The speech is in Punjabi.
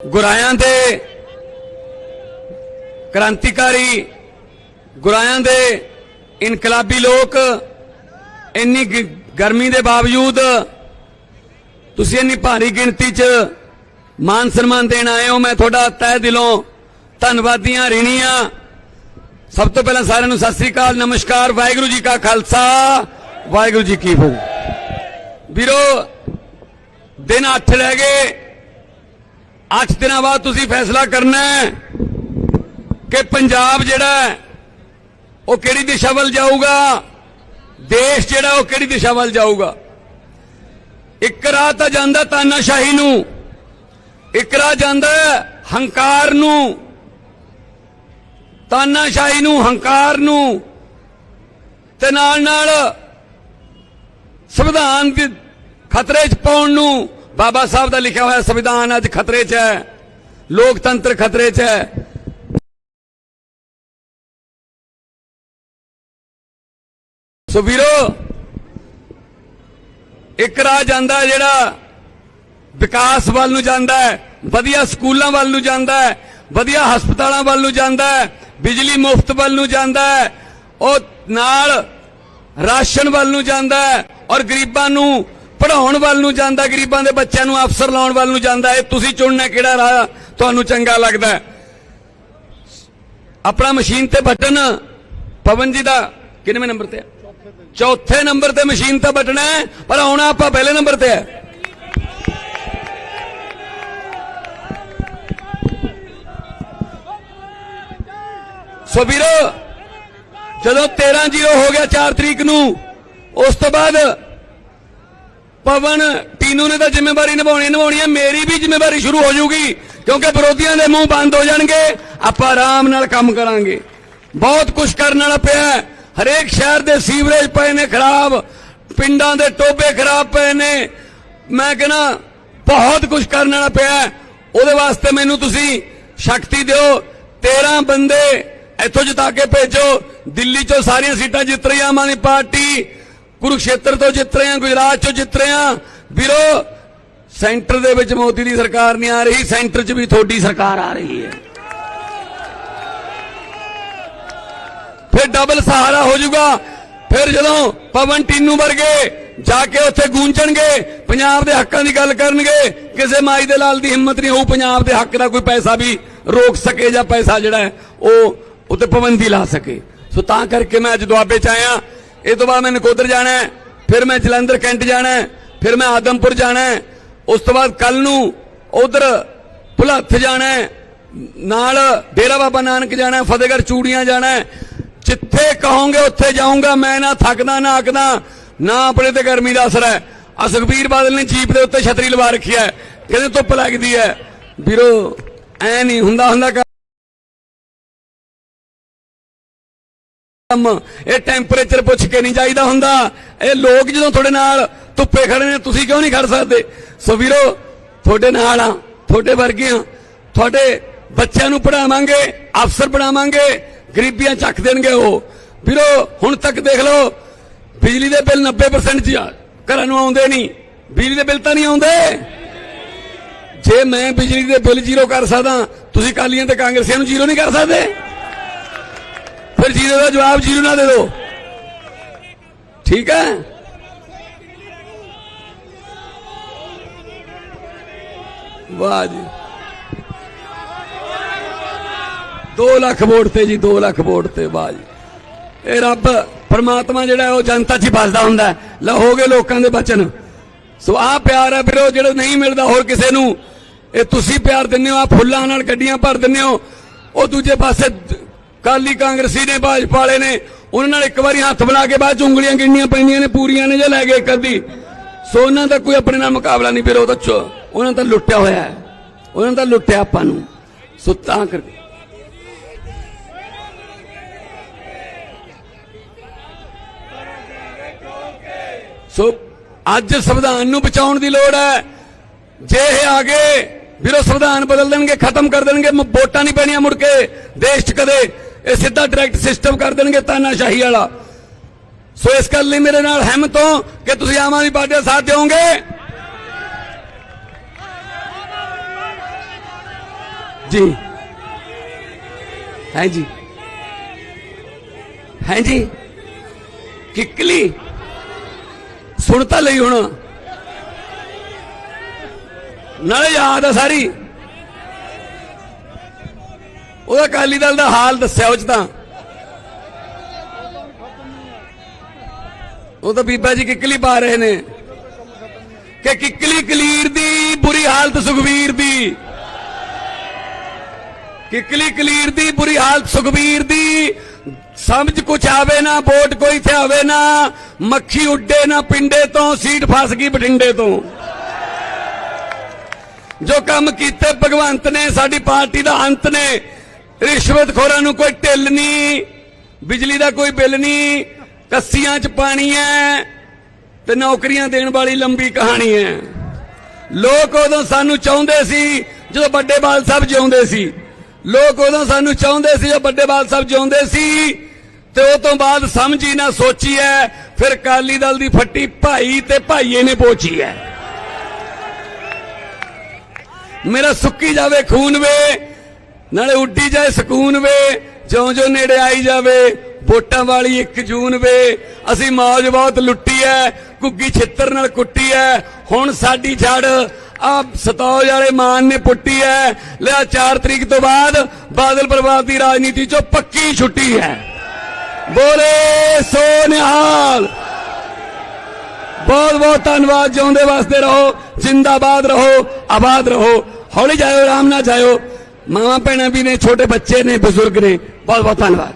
ਗੁਰਾਇਆਂ ਦੇ ਕ੍ਰਾਂਤੀਕਾਰੀ, ਗੁਰਾਇਆਂ ਦੇ ਇਨਕਲਾਬੀ ਲੋਕ, ਇੰਨੀ ਗਰਮੀ ਦੇ ਬਾਵਜੂਦ ਤੁਸੀਂ ਇੰਨੀ ਭਾਰੀ ਗਿਣਤੀ 'ਚ ਮਾਨ ਸਨਮਾਨ ਦੇਣ ਆਏ ਹੋ, ਮੈਂ ਤੁਹਾਡਾ ਤਹਿ ਦਿਲੋਂ ਧੰਨਵਾਦੀਆਂ ਰਿਣੀਆਂ ਸਭ ਤੋਂ ਪਹਿਲਾਂ ਸਾਰਿਆਂ ਨੂੰ ਸਤਿ ਸ੍ਰੀ ਅਕਾਲ, ਨਮਸਕਾਰ, ਵਾਹਿਗੁਰੂ ਜੀ ਕਾ ਖਾਲਸਾ, ਵਾਹਿਗੁਰੂ ਜੀ ਕੀ ਫਤਿਹ। ਵੀਰੋ, ਦਿਨ 8 ਰਹਿ ਗਏ। 8 ਦਿਨਾਂ ਬਾਅਦ ਤੁਸੀਂ ਫੈਸਲਾ ਕਰਨਾ ਹੈ ਕਿ ਪੰਜਾਬ ਜਿਹੜਾ ਉਹ ਕਿਹੜੀ ਦਿਸ਼ਾ ਵੱਲ ਜਾਊਗਾ? ਦੇਸ਼ ਜਿਹੜਾ, ਉਹ ਕਿਹੜੀ ਦਿਸ਼ਾ ਵੱਲ ਜਾਊਗਾ? ਇੱਕ ਰਾਹ ਤਾਂ ਜਾਂਦਾ ਤਾਨਾਸ਼ਾਹੀ ਨੂੰ, ਇੱਕ ਰਾਹ ਜਾਂਦਾ ਹੰਕਾਰ ਨੂੰ, ਤਾਨਾਸ਼ਾਹੀ ਨੂੰ, ਹੰਕਾਰ ਨੂੰ, ਤੇ ਨਾਲ ਨਾਲ ਸੰਵਿਧਾਨ ਦੇ ਖਤਰੇ 'ਚ ਪਾਉਣ ਨੂੰ ਬਾਬਾ ਸਾਹਿਬ ਦਾ ਲਿਖਿਆ ਹੋਇਆ ਸੰਵਿਧਾਨ ਅੱਜ ਖਤਰੇ 'ਚ ਹੈ। ਲੋਕਤੰਤਰ ਖਤਰੇ 'ਚ ਹੈ। ਸੋ ਵੀਰੋ, ਇੱਕ ਰਾਹ ਜਾਂਦਾ ਜਿਹੜਾ ਵਿਕਾਸ ਵੱਲ ਨੂੰ ਜਾਂਦਾ ਹੈ, ਵਧੀਆ ਸਕੂਲਾਂ ਵੱਲ ਨੂੰ ਜਾਂਦਾ ਹੈ, ਵਧੀਆ ਹਸਪਤਾਲਾਂ ਵੱਲ ਨੂੰ ਜਾਂਦਾ ਹੈ, ਬਿਜਲੀ ਮੁਫਤ ਵੱਲ ਨੂੰ ਜਾਂਦਾ ਹੈ, ਉਹ ਨਾਲ ਰਾਸ਼ਨ ਵੱਲ ਨੂੰ ਜਾਂਦਾ ਹੈ ਔਰ ਗਰੀਬਾਂ ਨੂੰ ਪੜਾਉਣ ਵੱਲ ਨੂੰ ਜਾਂਦਾ, ਗਰੀਬਾਂ ਦੇ ਬੱਚਿਆਂ ਨੂੰ ਅਫਸਰ ਲਾਉਣ ਵੱਲ ਨੂੰ ਜਾਂਦਾ, ਇਹ ਤੁਸੀਂ ਚੁਣਨਾ ਕਿਹੜਾ ਰਾਹ ਤੁਹਾਨੂੰ ਚੰਗਾ ਲੱਗਦਾ ਆਪਣਾ ਮਸ਼ੀਨ ਤੇ ਬਟਨ, ਪਵਨ ਜੀ ਦਾ ਕਿੰਨਵੇਂ ਨੰਬਰ ਤੇ ਚੌਥੇ ਨੰਬਰ ਤੇ ਮਸ਼ੀਨ ਤੇ ਬਟਨ ਹੈ, ਪਰ ਆਉਣਾ ਆਪਾਂ ਪਹਿਲੇ ਨੰਬਰ ਤੇ ਹੈ। ਸੋ ਵੀਰੋ, ਜਦੋਂ 13 ਜ਼ੀਰੋ ਹੋ ਗਿਆ 4 ਤਰੀਕ ਨੂੰ, ਉਸ ਤੋਂ ਬਾਅਦ ਪਵਨ, ਟੀਨੂ ਨੇ ਤਾਂ ਜ਼ਿੰਮੇਵਾਰੀ ਨਿਭਾਉਣੀ ਨਿਭਾਉਣੀ ਹੈ, ਮੇਰੀ ਵੀ ਜ਼ਿੰਮੇਵਾਰੀ ਸ਼ੁਰੂ ਹੋ ਜਾਊਗੀ, ਕਿਉਂਕਿ ਵਿਰੋਧੀਆਂ ਦੇ ਮੂੰਹ ਬੰਦ ਹੋ ਜਾਣਗੇ, ਆਪਾਂ ਆਰਾਮ ਨਾਲ ਕੰਮ ਕਰਾਂਗੇ। ਬਹੁਤ ਕੁਝ ਕਰਨ ਵਾਲਾ ਪਿਆ ਹਰੇਕ ਸ਼ਹਿਰ ਦੇ ਸੀਵਰੇਜ ਪਏ ਨੇ ਖਰਾਬ, ਪਿੰਡਾਂ ਦੇ ਟੋਬੇ ਖਰਾਬ ਪਏ ਨੇ। ਮੈਂ ਕਹਿੰਦਾ, ਬਹੁਤ ਕੁਝ ਕਰਨ ਵਾਲਾ ਪਿਆ ਉਹਦੇ ਵਾਸਤੇ ਮੈਨੂੰ ਤੁਸੀਂ ਸ਼ਕਤੀ ਦਿਓ। 13 ਬੰਦੇ ਇੱਥੋਂ ਜਿਤਾ ਕੇ ਭੇਜੋ। ਦਿੱਲੀ ਚੋਂ ਸਾਰੀਆਂ ਸੀਟਾਂ ਜਿੱਤ ਰਹੀ ਆਮ ਆਦਮੀ ਪਾਰਟੀ। ਕੁਰੂਕਸ਼ੇਤਰ ਤੋਂ ਜਿੱਤ ਰਹੇ ਹਾਂ, ਗੁਜਰਾਤ ਚੋਂ ਜਿੱਤ ਰਹੇ ਹਾਂ। ਵੀਰੋ, ਸੈਂਟਰ ਦੇ ਵਿੱਚ ਮੋਦੀ ਦੀ ਸਰਕਾਰ ਨਹੀਂ ਆ ਰਹੀ, ਸੈਂਟਰ 'ਚ ਵੀ ਤੁਹਾਡੀ ਸਰਕਾਰ ਆ ਰਹੀ ਹੈ। ਫਿਰ ਡਬਲ ਸਹਾਰਾ ਹੋ ਜਾਊਗਾ। ਫਿਰ ਜਦੋਂ ਪਵਨ ਟੀਨੂ ਵਰਗੇ ਜਾ ਕੇ ਉੱਥੇ ਗੂੰਜਣਗੇ, ਪੰਜਾਬ ਦੇ ਹੱਕਾਂ ਦੀ ਗੱਲ ਕਰਨਗੇ, ਕਿਸੇ ਮਾਈ ਦੇ ਲਾਲ ਦੀ ਹਿੰਮਤ ਨਹੀਂ ਹੋਊ, ਪੰਜਾਬ ਦੇ ਹੱਕ ਦਾ ਕੋਈ ਪੈਸਾ ਵੀ ਰੋਕ ਸਕੇ ਜਾਂ ਪੈਸਾ ਜਿਹੜਾ ਉਹ ਉੱਤੇ ਪਾਬੰਦੀ ਲਾ ਸਕੇ। ਸੋ ਤਾਂ ਕਰਕੇ ਮੈਂ ਅੱਜ ਦੁਆਬੇ ਚ ਆਇਆ। ਇਹ ਤੋਂ ਬਾਅਦ ਮੈਂ ਨਕੋਦਰ ਜਾਣਾ ਫਿਰ ਮੈਂ ਜਲੰਧਰ, ਕੈਂਟ ਜਾਣਾ ਫਿਰ ਮੈਂ ਆਦਮਪੁਰ ਜਾਣਾ ਉਸ ਤੋਂ ਬਾਅਦ ਕੱਲ ਨੂੰ ਉਧਰ ਭੁਲੱਥ ਜਾਣਾ ਨਾਲ ਡੇਰਾ ਬਾਬਾ ਨਾਨਕ ਜਾਣਾ ਫਤਿਹਗੜ੍ਹ ਚੂੜੀਆਂ ਜਾਣਾ ਜਿੱਥੇ ਕਹੋਗੇ ਉੱਥੇ ਜਾਊਂਗਾ, ਮੈਂ ਨਾ ਥੱਕਦਾ, ਨਾ ਆਕਦਾ ਨਾ ਆਪਣੇ ਤੇ ਗਰਮੀ ਦਾ ਅਸਰ ਹੈ। ਆ ਸੁਖਬੀਰ ਬਾਦਲ ਨੇ ਜੀਪ ਦੇ ਉੱਤੇ ਛਤਰੀ ਲਵਾ ਰੱਖੀ ਹੈ ਕਹਿੰਦੇ ਧੁੱਪ ਲੱਗਦੀ ਹੈ। ਵੀਰੋ, ਐ ਨਹੀਂ ਹੁੰਦਾ ਹੁੰਦਾ ਕੰਮ। ਇਹ ਟੈਂਪਰੇਚਰ ਪੁੱਛ ਕੇ ਨਹੀਂ ਜਾਈਦਾ ਹੁੰਦਾ। ਇਹ ਲੋਕ ਜਦੋਂ ਤੁਹਾਡੇ ਨਾਲ ਧੁੱਪੇ ਖੜੇ ਨੇ ਤੁਸੀਂ ਕਿਉਂ ਨਹੀਂ ਖੜ ਸਕਦੇ? ਸੋ ਵੀਰੋ ਤੁਹਾਡੇ ਨਾਲ ਆ ਤੁਹਾਡੇ ਵਰਗੇ ਆ ਤੁਹਾਡੇ ਬੱਚਿਆਂ ਨੂੰ ਪੜਾਵਾਂਗੇ ਅਫਸਰ ਬਣਾਵਾਂਗੇ ਗਰੀਬੀਆਂ ਚੱਕ ਦੇਣਗੇ ਉਹ। ਵੀਰੋ ਹੁਣ ਤੱਕ ਦੇਖ ਲਓ ਬਿਜਲੀ ਦੇ ਬਿੱਲ 90% ਚ ਆ, ਘਰਾਂ ਨੂੰ ਆਉਂਦੇ ਨਹੀਂ। ਬਿਜਲੀ ਦੇ ਬਿੱਲ ਤਾਂ ਨਹੀਂ ਆਉਂਦੇ? ਜੇ ਮੈਂ ਬਿਜਲੀ ਦੇ ਬਿੱਲ ਜ਼ੀਰੋ ਕਰ ਸਕਦਾ ਤੁਸੀਂ ਕਾਲੀਆਂ ਤੇ ਕਾਂਗਰਸੀਆਂ ਨੂੰ ਜ਼ੀਰੋ ਨਹੀਂ ਕਰ ਸਕਦੇ? ਫਿਰ ਜੀਰੋ ਦਾ ਜਵਾਬ ਜੀਰੋ ਨਾ ਦੇ ਦਿਓ। ਠੀਕ ਹੈ? ਵਾਹ ਜੀ। 2 ਲੱਖ ਵੋਟ ਤੇ ਜੀ 2 ਲੱਖ ਵੋਟ ਤੇ, ਵਾਹ ਜੀ। ਇਹ ਰੱਬ ਪਰਮਾਤਮਾ ਜਿਹੜਾ ਉਹ ਜਨਤਾ 'ਚ ਹੀ ਵੱਸਦਾ ਹੁੰਦਾ ਲਹੋਗੇ ਲੋਕਾਂ ਦੇ ਬਚਨ। ਸੋ ਆ ਪਿਆਰ ਹੈ ਵੀਰੋ, ਜਿਹੜਾ ਨਹੀਂ ਮਿਲਦਾ ਹੋਰ ਕਿਸੇ ਨੂੰ, ਇਹ ਤੁਸੀਂ ਪਿਆਰ ਦਿੰਦੇ ਹੋ ਆ ਫੁੱਲਾਂ ਨਾਲ ਗੱਡੀਆਂ ਭਰ ਦਿੰਦੇ ਹੋ, ਉਹ ਦੂਜੇ ਪਾਸੇ ਕਾਲੀ ਕਾਂਗਰਸੀ ਨੇ ਭਾਜਪਾ ਵਾਲੇ ਨੇ, ਉਹਨਾਂ ਨਾਲ ਇੱਕ ਵਾਰੀ ਹੱਥ ਬਣਾ ਕੇ ਬਾਅਦ ਚ ਉਂਗਲੀਆਂ ਗਿਣਨੀਆਂ ਪੈਂਦੀਆਂ ਨੇ, ਪੂਰੀਆਂ ਨੇ ਜੇ ਲੈ ਗਏ ਕਦੀ ਸੋ ਉਹਨਾਂ ਦਾ ਕੋਈ ਆਪਣੇ ਨਾਲ ਮੁਕਾਬਲਾ ਨਹੀਂ ਵੀਰੋ ਉਹ ਤਾਂ ਉਹਨਾਂ ਨੇ ਲੁੱਟਿਆ ਹੋਇਆ ਹੈ। ਉਹਨਾਂ ਨੇ ਲੁੱਟਿਆ ਆਪਾਂ ਨੂੰ। ਸੋ ਤਾਂ ਕਰਕੇ ਸੋ ਅੱਜ ਸੰਵਿਧਾਨ ਨੂੰ ਬਚਾਉਣ ਦੀ ਲੋੜ ਹੈ। ਜੇ ਇਹ ਆ ਗਏ ਵੀਰੋ ਸੰਵਿਧਾਨ ਬਦਲ ਦੇਣਗੇ, ਖਤਮ ਕਰ ਦੇਣਗੇ ਵੋਟਾਂ ਨਹੀਂ ਪੈਣੀਆਂ ਮੁੜ ਕੇ, ਦੇਸ਼ 'ਚ ਕਦੇ ਇਹ ਸਿੱਧਾ ਡਾਇਰੈਕਟ ਸਿਸਟਮ ਕਰ ਦੇਣਗੇ ਤਾਨਾਸ਼ਾਹੀ ਵਾਲਾ। ਸੋ ਇਸ ਗੱਲ ਲਈ ਮੇਰੇ ਨਾਲ ਨਾਲਹਿੰਮਤ ਹੋ ਕਿ ਤੁਸੀਂ ਆਮ ਆਦਮੀ ਪਾਰਟੀ ਦਾ ਸਾਥ ਦਿਓਗੇ। ਜੀ। ਹੈ ਜੀ। ਹੈ ਜੀ। ਕਿੱਕਲੀ। ਸੁਣ ਤਾਂ ਲਈ ਹੁਣ। ਨਾਲੇ ਯਾਦ ਆ ਸਾਰੀ। ਉਹਦਾ ਅਕਾਲੀ ਦਲ ਦਾ ਹਾਲ ਦੱਸਿਆ ਉਹ ਚ ਤਾਂ। ਉਹ ਤਾਂ ਬੀਬਾ ਜੀ ਕਿੱਕਲੀ ਪਾ ਰਹੇ ਨੇ। ਕਿ ਕਿੱਕਲੀ ਕਲੀਰ ਦੀ ਬੁਰੀ ਹਾਲਤ ਸੁਖਵੀਰ ਦੀ। ਕਿੱਕਲੀ ਕਲੀਰ ਦੀ ਬੁਰੀ ਹਾਲਤ ਸੁਖਵੀਰ ਦੀ। ਸਮਝ ਕੁਛ ਆਵੇ ਨਾ, ਵੋਟ ਕੋਈ ਤੇ ਆਵੇ ਨਾ। ਮੱਖੀ ਉੱਡੇ ਨਾ, ਪਿੰਡੇ ਤੋਂ, ਸੀਟ ਫਸ ਗਈ ਬਠਿੰਡੇ ਤੋਂ। ਜੋ ਕੰਮ ਕੀਤੇ ਭਗਵੰਤ ਨੇ, ਸਾਡੀ ਪਾਰਟੀ ਦਾ ਅੰਤ ਨੇ। ਰਿਸ਼ਵਤਖੋਰਾਂ ਨੂੰ ਕੋਈ ਢਿੱਲ ਨਹੀਂ, ਬਿਜਲੀ ਦਾ ਕੋਈ ਬਿੱਲ ਨਹੀਂ, ਕੱਸੀਆਂ 'ਚ ਪਾਣੀ ਹੈ ਤੇ ਨੌਕਰੀਆਂ ਦੇਣ ਵਾਲੀ ਲੰਬੀ ਕਹਾਣੀ ਹੈ ਲੋਕ ਉਦੋਂ ਸਾਨੂੰ ਚਾਹੁੰਦੇ ਸੀ ਜਦੋਂ ਵੱਡੇ ਬਾਲ ਸਾਹਿਬ ਜਿਉਂਦੇ ਸੀ। ਲੋਕ ਉਦੋਂ ਸਾਨੂੰ ਚਾਹੁੰਦੇ ਸੀ ਜਦੋਂ ਵੱਡੇ ਬਾਲ ਸਾਹਿਬ ਜਿਉਂਦੇ ਸੀ ਤੇ ਉਹ ਤੋਂ ਬਾਅਦ ਸਮਝੀ ਨਾ ਸੋਚੀ ਹੈ ਫਿਰ ਕਾਲੀ ਦਲ ਦੀ ਫੱਟੀ ਭਾਈ ਤੇ ਭਾਈਏ ਨੇ ਪੋਚੀ ਹੈ ਮੇਰਾ ਸੁੱਕੀ ਜਾਵੇ ਖੂਨ ਵੇ ਨਾਲੇ ਉੱਡੀ ਜਾਏ ਸਕੂਨ ਵੇ, ਜਿਉਂ ਜਿਉਂ ਨੇੜੇ ਆਈ ਜਾਵੇ, ਵੋਟਾਂ ਵਾਲੀ 1 ਜੂਨ ਵੇ। ਅਸੀਂ ਮੌਜ ਬਹੁਤ ਲੁੱਟੀ ਐ ਕੁੱਗੀ ਛਿੱਤਰ ਨਾਲ ਕੁੱਟੀ ਐ। ਹੁਣ ਸਾਡੀ ਜੜ ਆ ਸਤੌਜ ਵਾਲੇ ਮਾਨ ਨੇ ਪੁੱਟੀ ਐ। ਲਿਆ 4 ਤਰੀਕ ਤੋਂ ਬਾਅਦ ਬਾਦਲ ਪਰਿਵਾਰ ਦੀ ਰਾਜਨੀਤੀ ਚੋਂ ਪੱਕੀ ਛੁੱਟੀ ਹੈ ਬੋਲੇ ਸੋ ਨਿਹਾਲ। ਬਹੁਤ ਬਹੁਤ ਧੰਨਵਾਦ, ਜਿਉਂਦੇ ਵਾਸਤੇ ਰਹੋ, ਜਿੰਦਾਬਾਦ ਰਹੋ, ਆਬਾਦ ਰਹੋ। ਹੌਲੀ ਜਾਇਓ, ਆਰਾਮ ਨਾਲ ਜਾਇਓ। ਮਾਵਾਂ ਭੈਣਾਂ ਵੀ ਨੇ ਛੋਟੇ ਬੱਚੇ ਨੇ ਬਜ਼ੁਰਗ ਨੇ ਬਹੁਤ ਬਹੁਤ ਧੰਨਵਾਦ।